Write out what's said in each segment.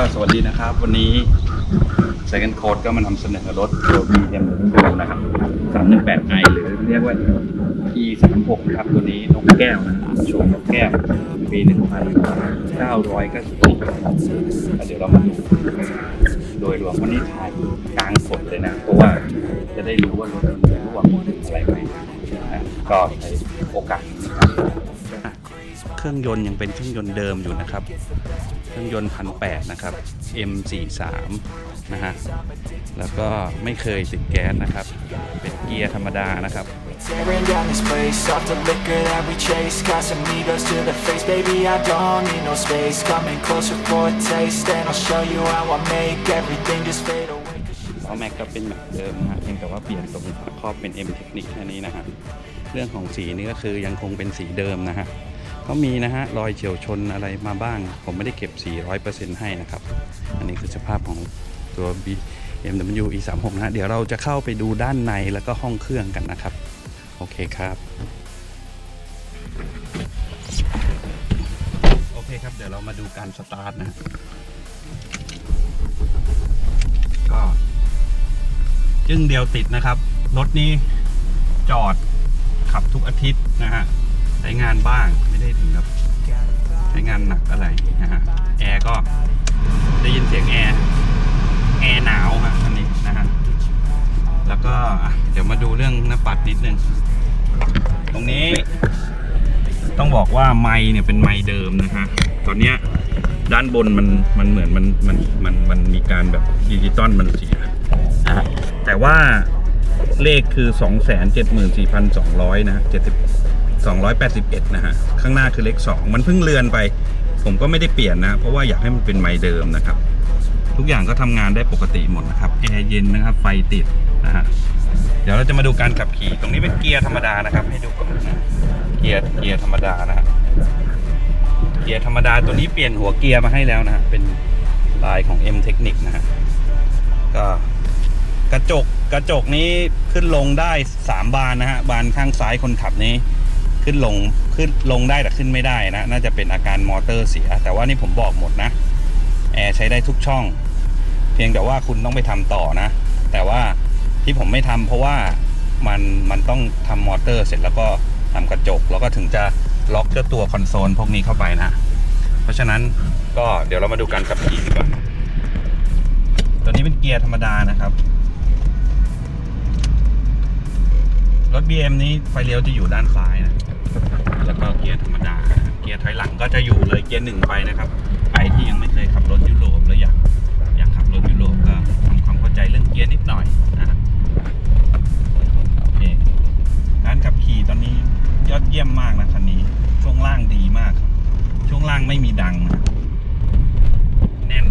ก็สวัสดีนะครับ วันนี้ Second Code ก็มานำเสนอรถตัว BMW นะครับ 318i หรือเรียกว่า e 3 6นะครับ ตัวนี้นกแก้วนะครับโชว์นกแก้ว ปี1994เดี๋ยวเรามาดูโดยรวมวันนี้ถ่ายกลางฝนเลยนะ เพราะว่าจะได้รู้ว่ารถมันรั่วอะไรไหมนะก็ใช้โอกาสนะครับเครื่องยนต์ยังเป็นเครื่องยนต์เดิมอยู่นะครับ รื่องยนต์พันแนะครับ M43 นะฮะ แล้วก็ไม่เคยติดแก๊สนะครับ เป็นเกียร์ธรรมดานะครับ Tearing down this place off the liquor that we chase. Got some egos to the face, baby. I don't need no space. Coming closer for a taste, and I'll show you how I make everything just fade away. ล้อแม็กก็เป็นแบบเดิมนะฮะเพียงแต่ว่าเปลี่ยนตรงฝาครอบเป็น M เทคนิคแค่นี้นะฮะ เรื่องของสีนี่ก็คือยังคงเป็นสีเดิมนะฮะ เขามีนะฮะรอยเฉียวชนอะไรมาบ้าง ผมไม่ได้เก็บสีร้อยเปอร์เซ็นต์ให้นะครับ อันนี้คือสภาพของตัว BMW E36 นะฮะเดี๋ยวเราจะเข้าไปดูด้านในแล้วก็ห้องเครื่องกันนะครับ โอเคครับ โอเคครับ เดี๋ยวเรามาดูการสตาร์ทนะ ก็จึงเดียวติดนะครับ รถนี้จอดขับทุกอาทิตย์นะฮะ ใช้งานบ้างไม่ได้ถึงกับใช้งานหนักอะไรนะฮะแอร์ก็ได้ยินเสียงแอร์แอร์หนาวครับอันนี้นะฮะแล้วก็เดี๋ยวมาดูเรื่องหน้าปัดนิดนึง ตรงนี้ ต้องบอกว่าไม้เนี่ยเป็นไม้เดิมนะฮะตอนเนี้ยด้านบนมันมันเหมือนมันมันมันมันมีการแบบดิจิตอลมันเสียแต่ว่าเลขคือ 274,200 นะ70 281 นะฮะ ข้างหน้าคือเลข 2 มันเพิ่งเลือนไป ผมก็ไม่ได้เปลี่ยนนะ เพราะว่าอยากให้มันเป็นไม้เดิมนะครับ ทุกอย่างก็ทำงานได้ปกติหมดนะครับ แอร์เย็นนะครับ ไฟติดนะฮะ เดี๋ยวเราจะมาดูการขับขี่ ตรงนี้เป็นเกียร์ธรรมดานะครับ ให้ดูก่อนนะ เกียร์ เกียร์ธรรมดานะฮะ เกียร์ธรรมดาตัวนี้เปลี่ยนหัวเกียร์มาให้แล้วนะฮะ เป็นลายของ M Technic นะฮะ ก็กระจกกระจกนี้ขึ้นลงได้ 3 บานนะฮะ บานข้างซ้ายคนขับนี้ ขึ้นลงขึ้นลงได้แต่ขึ้นไม่ได้นะ น่าจะเป็นอาการมอเตอร์เสีย แต่ว่านี่ผมบอกหมดนะแอร์ใช้ได้ทุกช่อง เพียงแต่ว่าคุณต้องไปทำต่อนะ แต่ว่าที่ผมไม่ทำเพราะว่ามันมันต้องทำมอเตอร์เสร็จแล้วก็ทำกระจก แล้วก็ถึงจะล็อกเจ้าตัวคอนโซลพวกนี้เข้าไปนะ เพราะฉะนั้นก็เดี๋ยวเรามาดูการขับขี่กว่าตัวนี้เป็นเกียร์ธรรมดานะครับรถ BM นี้ไฟเลี้ยวจะอยู่ด้านซ้ายนะ แล้วก็เกียร์ธรรมดา เกียร์ถอยหลังก็จะอยู่เลยเกียร์หนึ่งไปนะครับใครที่ยังไม่เคยขับรถยุโรปแล้วอยากอยากขับรถยุโรปก็ทำความเข้าใจเรื่องเกียร์นิดหน่อยนะโอเคการขับขี่ตอนนี้ยอดเยี่ยมมากนะคันนี้ช่วงล่างดีมาก ช่วงล่างไม่มีดังนะแน่น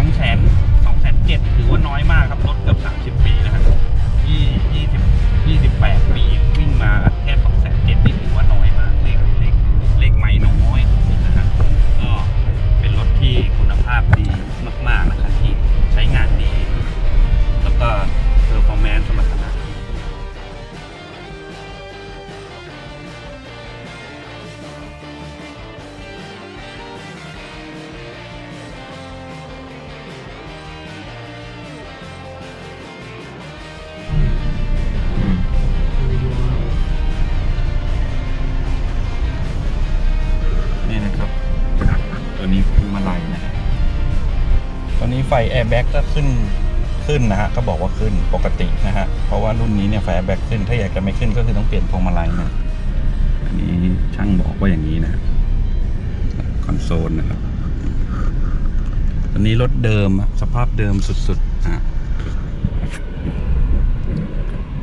สองแสนสองแสนเจ็ดถือว่าน้อยมากครับรถเกือบสามสิบปีนะครับยี่ยี่สิบยี่สิบแปดปีวิ่งมาแค่สอง แอร์แบ็กก็ขึ้นขึ้นนะฮะก็บอกว่าขึ้นปกตินะฮะเพราะว่ารุ่นนี้เนี่ยไฟแอร์แบ็กขึ้นถ้าอยากจะไม่ขึ้นก็คือต้องเปลี่ยนพวงมาลัยนะอันนี้ช่างบอกว่าอย่างนี้นะคอนโซลนะครับตอนนี้รถเดิมสภาพเดิมสุดๆอะ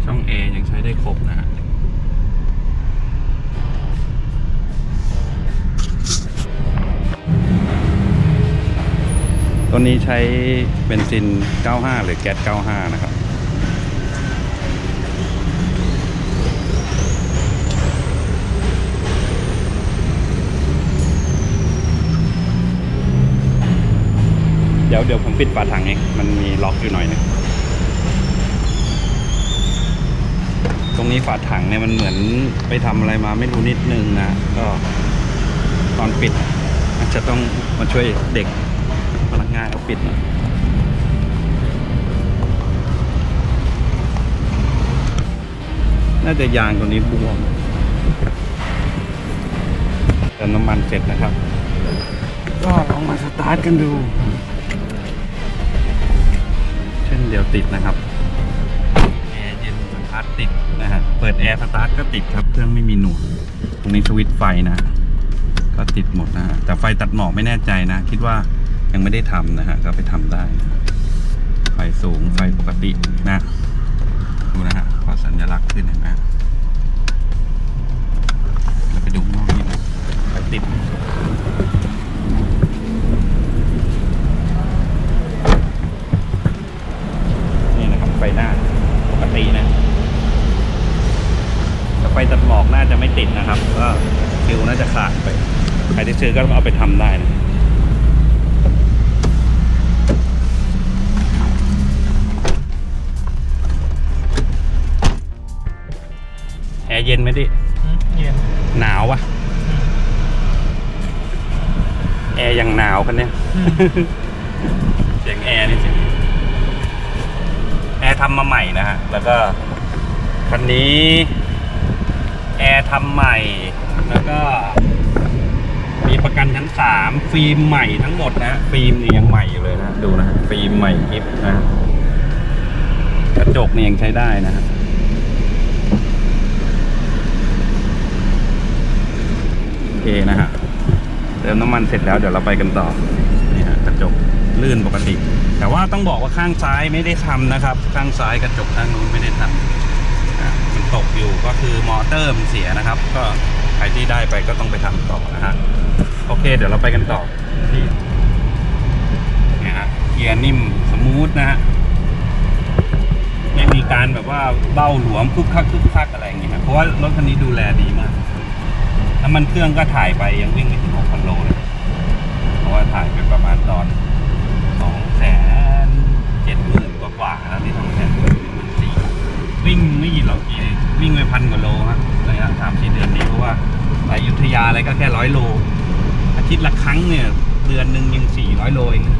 ช่อง A ยังใช้ได้ครบนะฮะ ตัวนี้ใช้เบนซิน 95 หรือแก๊ส 95 นะครับ เดี๋ยวเดี๋ยวผมปิดฝาถังเอง มันมีล็อกอยู่หน่อยนึงตรงนี้ฝาถังเนี่ยมันเหมือนไปทำอะไรมาไม่รู้นิดนึงนะ ก็ตอนปิดอาจจะต้องมาช่วยเด็ก งานเขาปิดหน่อยน่าจะยางตัวนี้บวมเติมน้ำมันเสร็จนะครับ ก็ลองมาสตาร์ทกันดู เช่นเดียวติดนะครับแอร์เย็นสตาร์ทติดนะฮะเปิดแอร์สตาร์ทก็ติดครับ เครื่องไม่มีหน่วงตรงนี้สวิตช์ไฟนะ ก็ติดหมดนะฮะแต่ไฟตัดหมอกไม่แน่ใจนะ คิดว่า ยังไม่ได้ทำนะฮะ ก็ไปทำได้ ไฟสูงไฟปกตินะ ดูนะฮะ พอสัญลักษณ์ขึ้นเห็นไหมเราไปดูนอกนิดนะไฟติดนี่นะครับไฟหน้าปกตินะแต่ไฟตัดหมอกน่าจะไม่ติดนะครับ ก็ฟิวน่าจะขาดไป ใครที่ซื้อก็เอาไปทำได้นะ เย็นไหมดิเย็นหนาวปะแอร์ยังหนาวกันเนี่ยเสียงแอร์นี่เสียงแอร์ทำมาใหม่นะฮะแล้วก็คันนี้แอร์ทำใหม่ แล้วก็ มีประกันชั้นสามฟิล์มใหม่ทั้งหมดนะฟิล์มนี่ยังใหม่อยู่เลยนะดูนะฮะฟิล์มใหม่กิฟนะกระจกนี่ยังใช้ได้นะฮะ โอ เคนะฮะเติมน้ำมันเสร็จแล้วเดี๋ยวเราไปกันต่อนี่ฮะกระจกลื่นปกติ แต่ว่าต้องบอกว่าข้างซ้ายไม่ได้ทำนะครับ ข้างซ้ายกระจกข้างนู้นไม่ได้ทำมันตกอยู่ก็คือมอเตอร์มันเสียนะครับ ก็ใครที่ได้ไปก็ต้องไปทำต่อนะฮะโอเค เดี๋ยวเราไปกันต่อที่นี่ฮะเกียร์นิ่มสมูทนะฮะไม่มีการแบบว่าเบ้าหลวมคึกคักคึกคักอะไรอย่างเงี้ยเพราะว่ารถคันนี้ดูแลดีมาก น้ำมันเครื่องก็ถ่ายไปยังวิ่งไม่ถึง6,000โลเลยเพราะว่าถ่ายไปประมาณตอนสองแสนเจ็ดหมื่นกว่าๆแล้วที่สองแสนสี่วิ่งไม่กี่โลกี่วิ่งไปพันกว่าโลฮะระยะสามสี่เดือนนี้เพราะว่าไปยุทธยาอะไรก็แค่ร้อยโล อาทิตย์ละครั้งเนี่ย เดือนหนึ่งยังสี่ร้อยโลเองนะ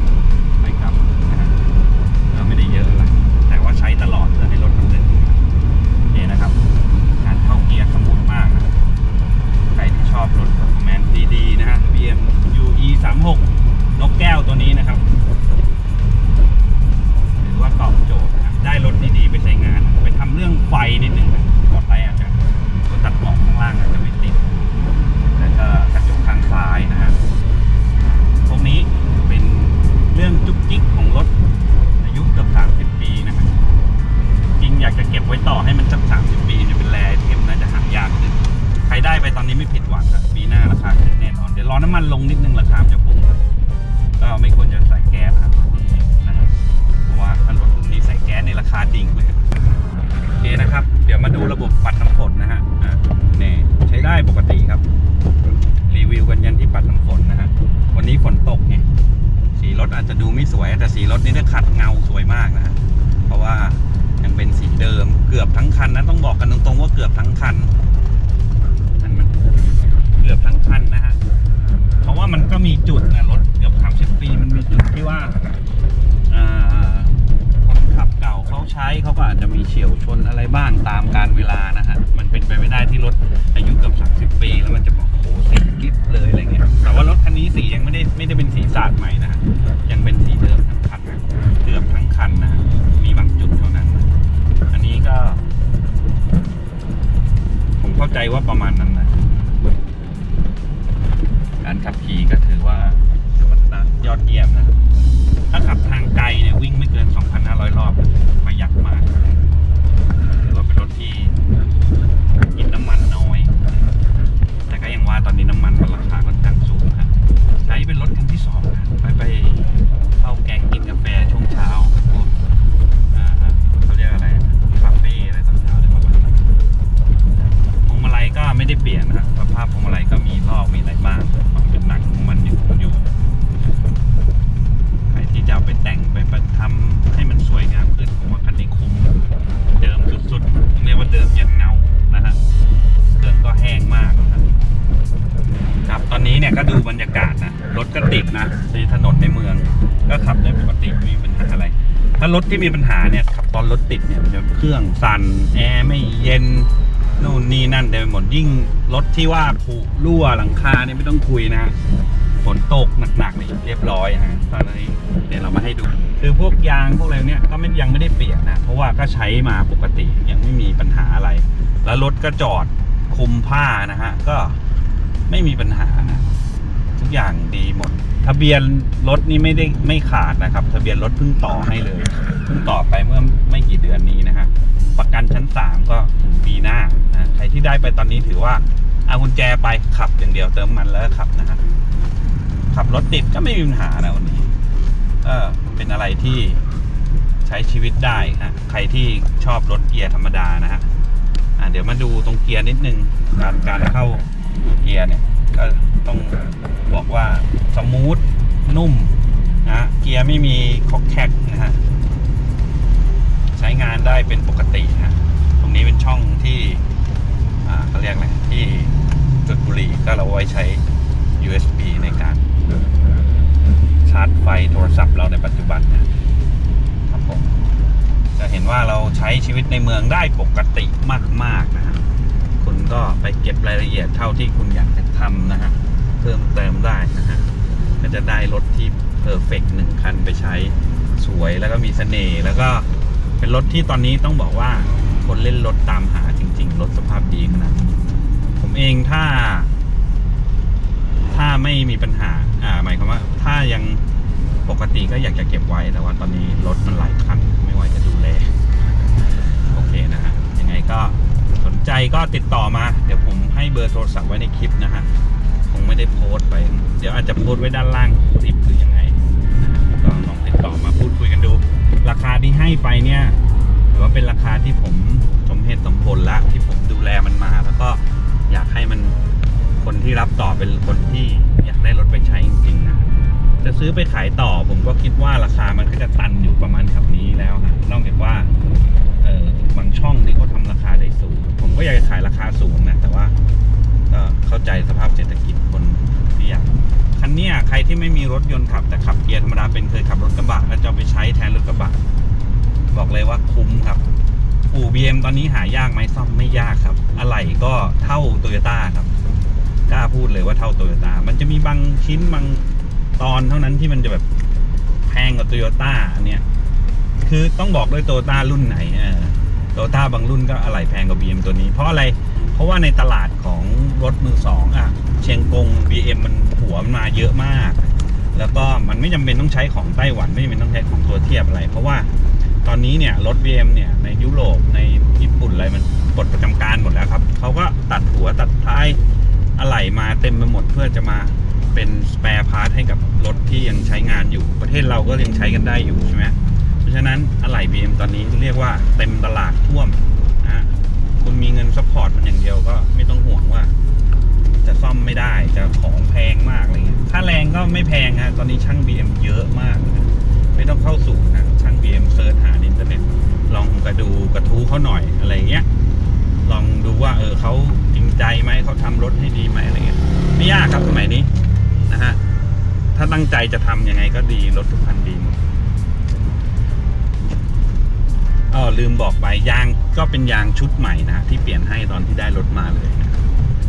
36 นกแก้วตัวนี้นะครับหรือว่าตอบโจทย์ะได้รถดีๆไปใช้งาน ไปทำเรื่องไฟนิดนึงก่อนไรยอาจจะตัวตัดหมอกข้างล่างอาจจะไม่ติดแล้วก็กระจกทางซ้ายนะฮะตรงนี้เป็นเรื่องจุกจิกของรถ อายุเกือบ30 ปีนะครับจริงอยากจะเก็บไว้ต่อให้มันจัก30 ปีจะเป็นแรเทมน่าจะหายากขึ้นใครได้ไปตอนนี้ไม่ผิดหวังครับปีหน้าราคาขึ้นแน่นอน เดี๋ยวรอน้ำมันลงนิดนึงราคามันจะพุ่งครับก็ไม่ควรจะใส่แก๊สครับ ใจว่าประมาณนั้น นนะในถนนในเมือง ก็ขับได้ปกติไม่มีปัญหาอะไร ถ้ารถที่มีปัญหาเนี่ยขับตอนรถติดเนี่ยมันจะเครื่องสั่นแอร์ไม่เย็นนู่นนี่นั่นเต็มไปหมดยิ่งรถที่ว่าผุรั่วหลังคาเนี่ยไม่ต้องคุยนะฮะฝนตกหนักๆเนี่ยเรียบร้อยฮะตอนนี้เดี๋ยวเรามาให้ดู คือพวกยางพวกอะไรเนี่ยก็ไม่ยังไม่ได้เปลี่ยนนะเพราะว่าก็ใช้มาปกติยังไม่มีปัญหาอะไร แล้วรถก็จอดคุมผ้านะฮะก็ ไม่มีปัญหานะทุกอย่างดีหมด ทะเบียนรถนี่ไม่ได้ไม่ขาดนะครับ ทะเบียนรถเพิ่งต่อให้เลยเพิ่งต่อไปเมื่อไม่กี่เดือนนี้นะฮะประกันชั้นสามก็ถึงปีหน้านะใครที่ได้ไปตอนนี้ถือว่าเอากุญแจไปขับอย่างเดียวเติมมันแล้วขับนะฮะขับรถติดก็ไม่มีปัญหานะวันนี้เออเป็นอะไรที่ใช้ชีวิตได้ฮะใครที่ชอบรถเกียร์ธรรมดานะฮะอะเดี๋ยวมาดูตรงเกียร์นิดนึงการการเข้า เกียร์เนี่ยก็ต้องบอกว่าสมูทนุ่มนะเกียร์ไม่มีคอกแคกนะฮะใช้งานได้เป็นปกตินะตรงนี้เป็นช่องที่อ่าเขาเรียกอะไรที่จุดบุหรี่ก็เราไว้ใช้ USB ในการชาร์จไฟโทรศัพท์เราในปัจจุบันนะครับผมจะเห็นว่าเราใช้ชีวิตในเมืองได้ปกติมากๆนะฮะ ก็ไปเก็บรายละเอียดเท่าที่คุณอยากจะทำนะฮะ เพิ่มเติมได้นะฮะ ก็จะได้รถที่เพอร์เฟกต์หนึ่งคันไปใช้สวยแล้วก็มีเสน่ห์แล้วก็เป็นรถที่ตอนนี้ต้องบอกว่าคนเล่นรถตามหาจริง ๆ รถสภาพดีขนาดผมเองถ้า ถ้าไม่มีปัญหา อ่าหมายความว่า ถ้ายังปกติก็อยากจะเก็บไว้แต่ว่าตอนนี้รถมันหลายคัน ไม่ไหวจะดูแล โอเคนะฮะยังไงก็ สนใจก็ติดต่อมา เดี๋ยวผมให้เบอร์โทรศัพท์ไว้ในคลิปนะฮะคงไม่ได้โพสต์ไป เดี๋ยวอาจจะโพสต์ไว้ด้านล่างคลิปหรือยังไงนะก็ลองติดต่อมาพูดคุยกันดู ราคาที่ให้ไปเนี่ยถือว่าเป็นราคาที่ผมสมเหตุสมผลละที่ผมดูแลมันมา แล้วก็อยากให้มันคนที่รับต่อเป็นคนที่อยากได้รถไปใช้จริงๆนะจะซื้อไปขายต่อผมก็คิดว่าราคามันก็จะตันอยู่ประมาณแถวนี้แล้วฮะนอกจากว่าเออบา ช่องที่เขาทำราคาได้สูง ผมก็อยากจะขายราคาสูงนะ แต่ว่าก็เข้าใจสภาพเศรษฐกิจคนที่อยากคันนี้ใครที่ไม่มีรถยนต์ขับ แต่ขับเกียร์ธรรมดาเป็นเคยขับรถกระบะแล้วจะไปใช้แทนรถกระบะบอกเลยว่าคุ้มครับอู่ BM ตอนนี้หายากไหมซ่อมไม่ยากครับ อะไหล่ก็เท่าโตโยต้าครับกล้าพูดเลยว่าเท่าโตโยต้ามันจะมีบางชิ้นบางตอนเท่านั้นที่มันจะแบบแพงกว่าโตโยต้าอันเนี้ยคือต้องบอกด้วยโตโยต้ารุ่นไหนโต โยต้าบางรุ่นก็อะไหล่แพงกว่า BM ตัวนี้ เพราะอะไร เพราะว่าในตลาดของรถมือสองอะ เชียงกง BM มันหัวมันมาเยอะมาก แล้วก็มันไม่จำเป็นต้องใช้ของไต้หวัน ไม่จำเป็นต้องใช้ของตัวเทียบอะไร เพราะว่าตอนนี้เนี่ยรถ BM เนี่ยในยุโรปในญี่ปุ่นอะไรมันปลดประจำการหมดแล้วครับเขาก็ตัดหัวตัดท้ายอะไหล่มาเต็มไปหมดเพื่อจะมาเป็นสเปร์พาร์ทให้กับรถที่ยังใช้งานอยู่ประเทศเราก็ยังใช้กันได้อยู่ใช่ไหม ฉะนั้นอะไหล่ BM ตอนนี้เรียกว่าเต็มตลาดท่วมนะคุณมีเงินซัพพอร์ตมันอย่างเดียวก็ไม่ต้องห่วงว่า จะซ่อมไม่ได้จะของแพงมากอะไรเงี้ยค่าแรงก็ไม่แพงฮะตอนนี้ช่าง BM เยอะมากนะไม่ต้องเข้าสู่นะช่าง BM เซิร์ชหาในอินเทอร์เน็ตลองกระดูกระทู้เขาหน่อยอะไรเงี้ยลองดูว่าเออเขาจริงใจไหมเขาทำรถให้ดีไหมอะไรเงี้ยไม่ยากครับสมัยนี้นะฮะถ้าตั้งใจจะทำยังไงก็ดีรถทุกคันดี อ๋อลืมบอกไปยางก็เป็นยางชุดใหม่นะฮะที่เปลี่ยนให้ตอนที่ได้รถมาเลยนะ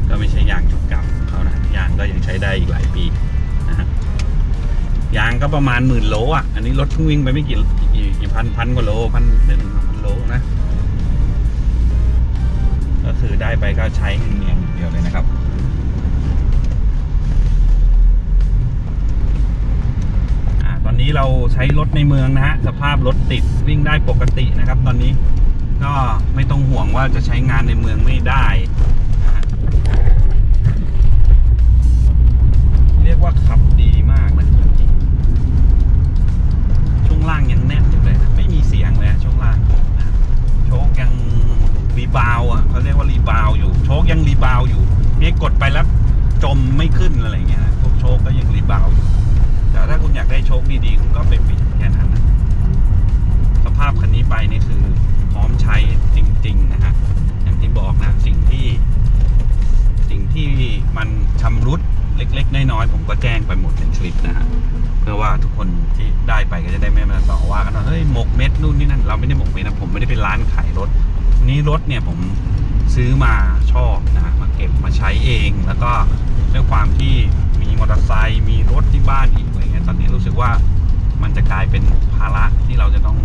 ก็ไม่ใช่ยางชุดเก่าเขานะยางก็ยังใช้ได้อีกหลายปีนะฮะยางก็ประมาณหมื่นโลอะอันนี้รถเพิ่งวิ่งไปไม่กี่กี่พันพันกว่าโลพันหนึ่งพันโลนะก็คือได้ไปก็ใช้เนียนๆอย่างเดียวเลยนะครับ อ่าตอ นี้เราใช้รถในเมืองนะฮะ สภาพรถติดวิ่งได้ปกตินะครับ ตอนนี้ก็ไม่ต้องห่วงว่าจะใช้งานในเมืองไม่ได้ เรียกว่าขับดีมากนะจริงๆช่วงล่างยังแน่นอยู่เลย ไม่มีเสียงเลยช่วงล่างโชคยังรีบาวด์อะเขาเรียกว่ารีบาวอยู่ โชคยังรีบาวอยู่นี่กดไปแล้วจมไม่ขึ้นอะไรเงี้ยนะพวกโชคก็ยังรีบาวอยู่ แต่ถ้าคุณอยากได้โชคดีๆ คุณก็ไปปิดแค่นั้นนะสภาพคันนี้ไปนี่คือ พร้อมใช้จริง ๆ นะฮะ อย่างที่บอกนะสิ่งที่ สิ่งที่มันชำรุดเล็ก ๆ น้อยๆผมก็แจ้งไปหมดในคลิปนะฮะเพื่อว่าทุกคนที่ได้ไปก็จะได้ไม่มาต่อว่ากันว่าเฮ้ยหมกเม็ดนู่นนี่นั่นเราไม่ได้หมกเม็ดนะผมไม่ได้เป็นร้านขายรถนี้รถเนี่ยผมซื้อมาชอบนะมาเก็บมาใช้เอง แล้วก็ด้วยความที่มีมอเตอร์ไซค์มีรถที่บ้านอีก ตอนนี้รู้สึกว่ามันจะกลายเป็นภาระที่เราจะต้อง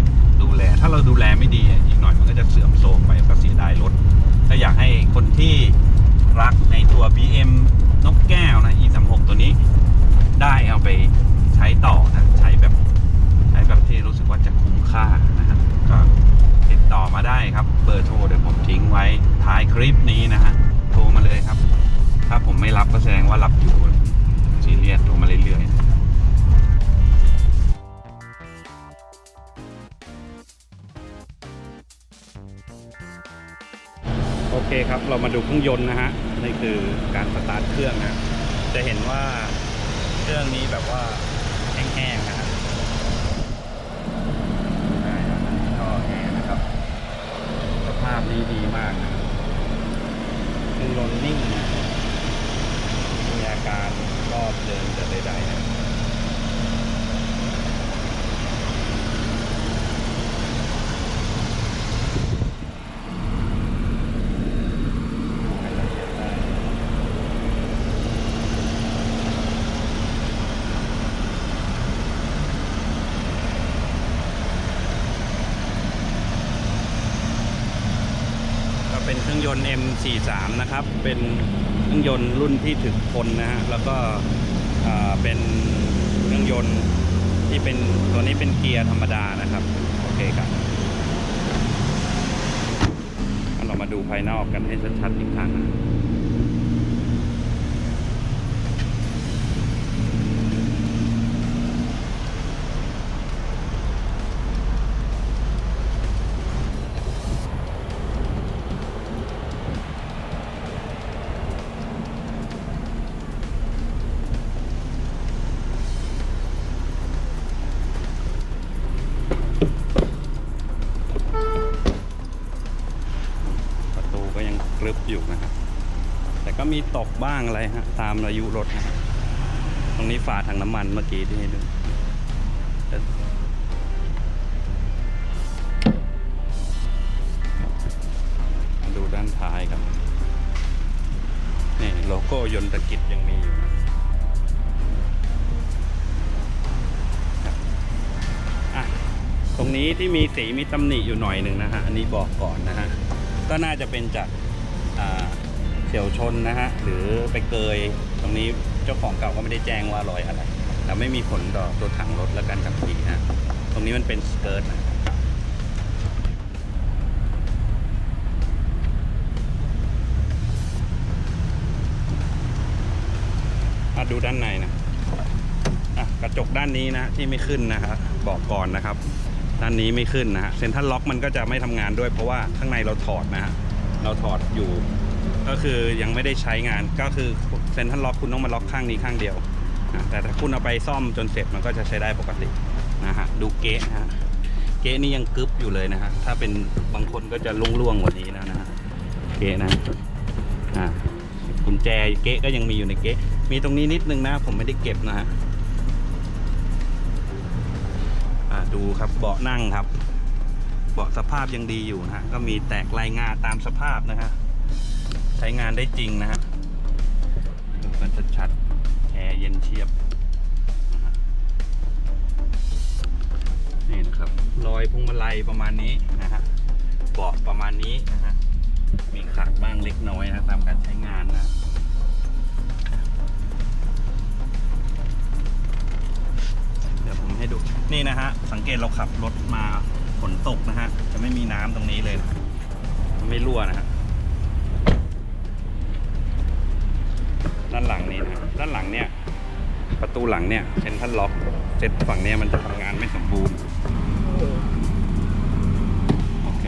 ดูแล ถ้าเราดูแลไม่ดีอีกหน่อยมันก็จะเสื่อมโทรมไปก็เสียดายรถ ถ้าอยากให้คนที่รักในตัว BM นกแก้วนะ E36 ตัวนี้ได้เอาไปใช้ต่อนะใช้แบบใช้แบบที่รู้สึกว่าจะคุ้มค่านะครับก็ติดต่อมาได้ครับเบอร์โทรเดี๋ยวผมทิ้งไว้ท้ายคลิปนี้นะฮะโทรมาเลยครับ ถ้าผมไม่รับก็แสดงว่ารับอยู่ซีเรียสโทรมาเรื่อยๆ โอเคครับ เรามาดูเครื่องยนต์นะฮะ นี่คือการสตาร์ทเครื่องนะ จะเห็นว่าเครื่องนี้แบบว่าแห้งๆนะฮะใช่ครับอันนี้ก็แห้งนะครับ สภาพนี้ดีมากนะเครื่องยนต์นิ่งนะมีอาการรอบเดินแต่ใดๆนะดูให้ละเอียดได้ ก็เป็นเครื่องยนต์ M43 นะครับ เป็นเครื่องยนต์รุ่นที่ถึกทนนะฮะ แล้วก็อ่าเป็นเครื่องยนต์ที่เป็นตัวนี้เป็นเกียร์ธรรมดานะครับ โอเคครับ เรามาดูภายนอกกันให้ชัดๆอีกครั้งนะ บ้างอะไรฮะตามอายุรถนะตรงนี้ฝาถังน้ำมันเมื่อกี้ที่ให้ดูดูด้านท้ายครับนี่โลโก้ยนตะกิจยังมีอยู่ตรงนี้ที่มีสีมีตำหนิอยู่หน่อยหนึ่งนะฮะ อันนี้บอกก่อนนะฮะ ก็น่าจะเป็นจาก เฉียวชนนะฮะหรือไปเกยตรงนี้เจ้าของเก่าก็ไม่ได้แจ้งว่ารอยอะไรแต่ไม่มีผลต่อตัวถังรถและการขับขี่นะตรงนี้มันเป็นสเกิร์ตนะมาดูด้านในนะะกระจกด้านนี้นะที่ไม่ขึ้นนะครับบอกก่อนนะครับ ด้านนี้ไม่ขึ้นนะฮะเซ็นทรัลล็อกมันก็จะไม่ทำงานด้วยเพราะว่าข้างในเราถอดนะฮะเราถอดอยู่ ก็คือยังไม่ได้ใช้งานก็คือเซ็นทรัลล็อกคุณต้องมาล็อกข้างนี้ข้างเดียวนะแต่ถ้าคุณเอาไปซ่อมจนเสร็จมันก็จะใช้ได้ปกตินะฮะดูเก๊ะนะฮะเก๊ะนี่ยังกึบอยู่เลยนะฮะถ้าเป็นบางคนก็จะล่วงๆกว่านี้นะนะฮะเก๊ะนะอ่ากุญแจเก๊ะก็ยังมีอยู่ในเก๊ะมีตรงนี้นิดนึงนะ ผมไม่ได้เก็บนะฮะดูครับเบาะนั่งครับ เบาะสภาพยังดีอยู่นะฮะก็มีแตกลายงาตามสภาพนะฮะ ช้งานได้จริงนะฮะดูกันชัดๆแอร์เย็นเชียบนี่นะครับรอยพวงมาลัยประมาณนี้นะฮะเบาะประมาณนี้นะฮะมีขาดบ้างเล็กน้อยนะตามการใช้งานนะเดี๋ยวผมให้ดูนี่นะฮะสังเกตเราขับรถมาฝนตกนะฮะจะไม่มีน้ำตรงนี้เลย มันไม่รั่วนะฮะ ด้านหลังนี่นะด้านหลังเนี่ยประตูหลังเนี่ยเซนทัลล็อกเซ็ตฝั่งเนี้ยมันจะทำงานไม่สมบูรณ์โอเค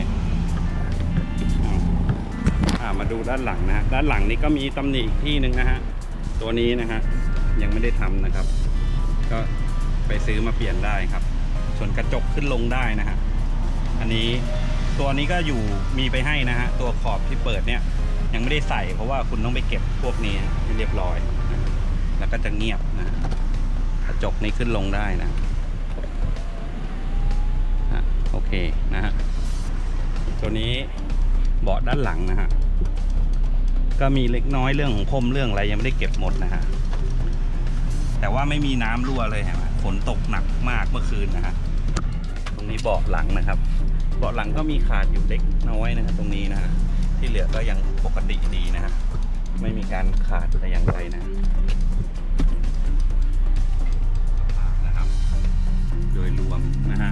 อ่ามาดูด้านหลังนะฮะด้านหลังนี้ก็มีตำหนิอีกที่หนึ่งนะฮะตัวนี้นะฮะยังไม่ได้ทำนะครับ ก็ไปซื้อมาเปลี่ยนได้ครับ ส่วนกระจกขึ้นลงได้นะฮะอันนี้ตัวนี้ก็อยู่มีไปให้นะฮะตัวขอบที่เปิดเนี่ย ยังไม่ได้ใส่เพราะว่าคุณต้องไปเก็บพวกนี้ให้เรียบร้อยนะแล้วก็จะเงียบนะกระจกนี้ขึ้นลงได้นะโอเคนะฮะตัวนี้เบาะด้านหลังนะฮะก็มีเล็กน้อยเรื่องของพรมเรื่องอะไรยังไม่ได้เก็บหมดนะฮะแต่ว่าไม่มีน้ำรั่วเลยเห็นไหมฝนตกหนักมากเมื่อคืนนะฮะตรงนี้เบาะหลังนะครับ เบาะหลังก็มีขาดอยู่เล็กน้อยนะครับตรงนี้นะฮะ ที่เหลือก็ยังปกติดีนะฮะไม่มีการขาดแต่อย่างใดนะนะครับ โดยรวมนะฮะ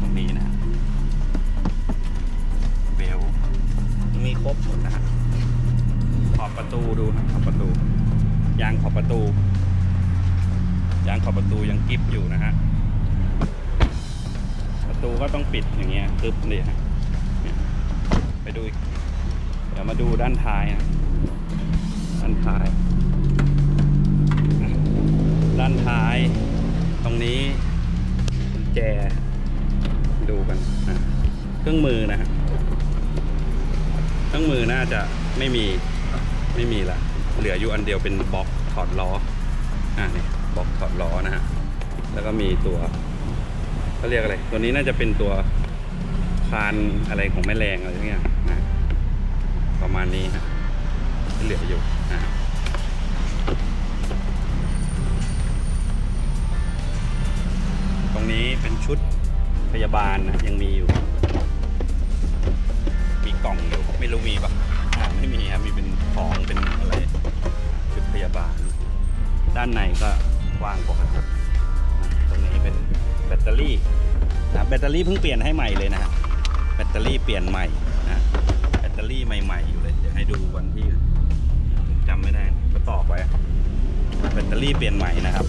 ตรงนี้นะเบลมีครบหมดนะขอบประตูดูครับขอบประตู ยางขอบประตู ยางขอบประตูยังกริบอยู่นะฮะประตูก็ต้องปิดอย่างเงี้ยกึบเลยฮะ ไปดูอีก เดี๋ยวมาดูด้านท้ายนะด้านท้าย ด้านท้าย ตรงนี้กุญแจดูกันเครื่องมือนะฮะเครื่องมือน่าจะไม่มีไม่มีละเหลืออยู่อันเดียวเป็นบล็อกถอดล้ออ่าเนี่ยบล็อกถอดล้อนะฮะแล้วก็มีตัวเขาเรียกอะไร ตัวนี้น่าจะเป็นตัว คานอะไรของแม่แรงอะไรอย่เงี้ยนะประมาณนี้ฮะที่เหลืออยู่นะตรงนี้เป็นชุดพยาบาลนะยังมีอยู่ มีกล่องอยู่ไม่รู้มีปะอ่าไม่มีครับมีเป็นของเป็นอะไรชุดพยาบาล ด้านในก็ว้างปกติตรงนี้เป็นแบตเตอรี่นะแบตเตอรี่เพิ่งเปลี่ยนให้ใหม่เลยนะฮะแบ ตเตอรี่เปลี่ยนใหม่นะแบตเตอรี่ใหม่ ๆ อยู่เลย เดี๋ยวให้ดูวันที่จำไม่ได้ก็ตอกไว้แบตเตอรี่เปลี่ยนใหม่นะครับ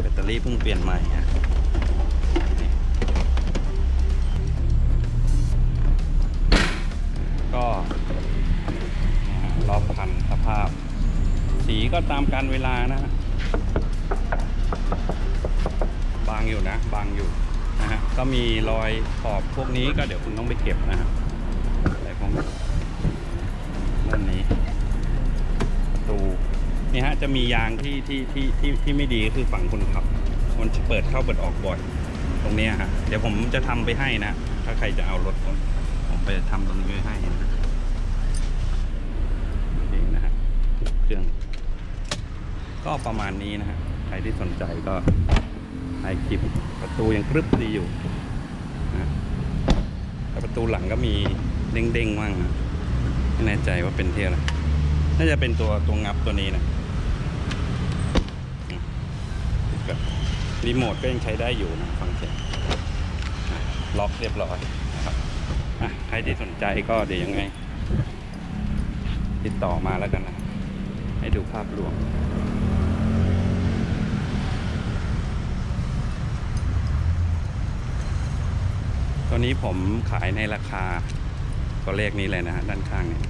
แบตเตอรี่เพิ่งเปลี่ยนใหม่ฮะก็รอบคันสภาพ สีก็ตามการเวลานะฮะบางอยู่นะ บางอยู่ ก็มีรอยขอบพวกนี้ก็เดี๋ยวคุณต้องไปเก็บนะฮะอะไรพวกนี้ด้านนี้ตูนี่ฮะจะมียางที่ที่ที่ที่ที่ไม่ดีก็คือฝั่งคนขับ มันเปิดเข้าเปิดออกบ่อย ตรงนี้ฮะเดี๋ยวผมจะทำไปให้นะ ถ้าใครจะเอารถผมผมไปทำตรงนี้ไว้ให้นะนี่นะฮะเครื่อง ก็ประมาณนี้นะฮะใครที่สนใจก็ ถ่ายคลิปประตูยังกรึบดีอยู่นะแต่ประตูหลังก็มีเด้งๆมั่งนะไม่แน่ใจว่าเป็นเที่อะไรน่าจะเป็นตัวตัวงับตัวนี้นะรีโมทก็ยังใช้ได้อยู่นะฟังเสียงล็อกเรียบร้อยนะครับอะใครที่สนใจก็เดี๋ยวยังไง ติดต่อมาแล้วกันนะ ให้ดูภาพรวม อันนี้ผมขายในราคาตัวเลขนี้เลยนะฮะด้านข้างเนี่ย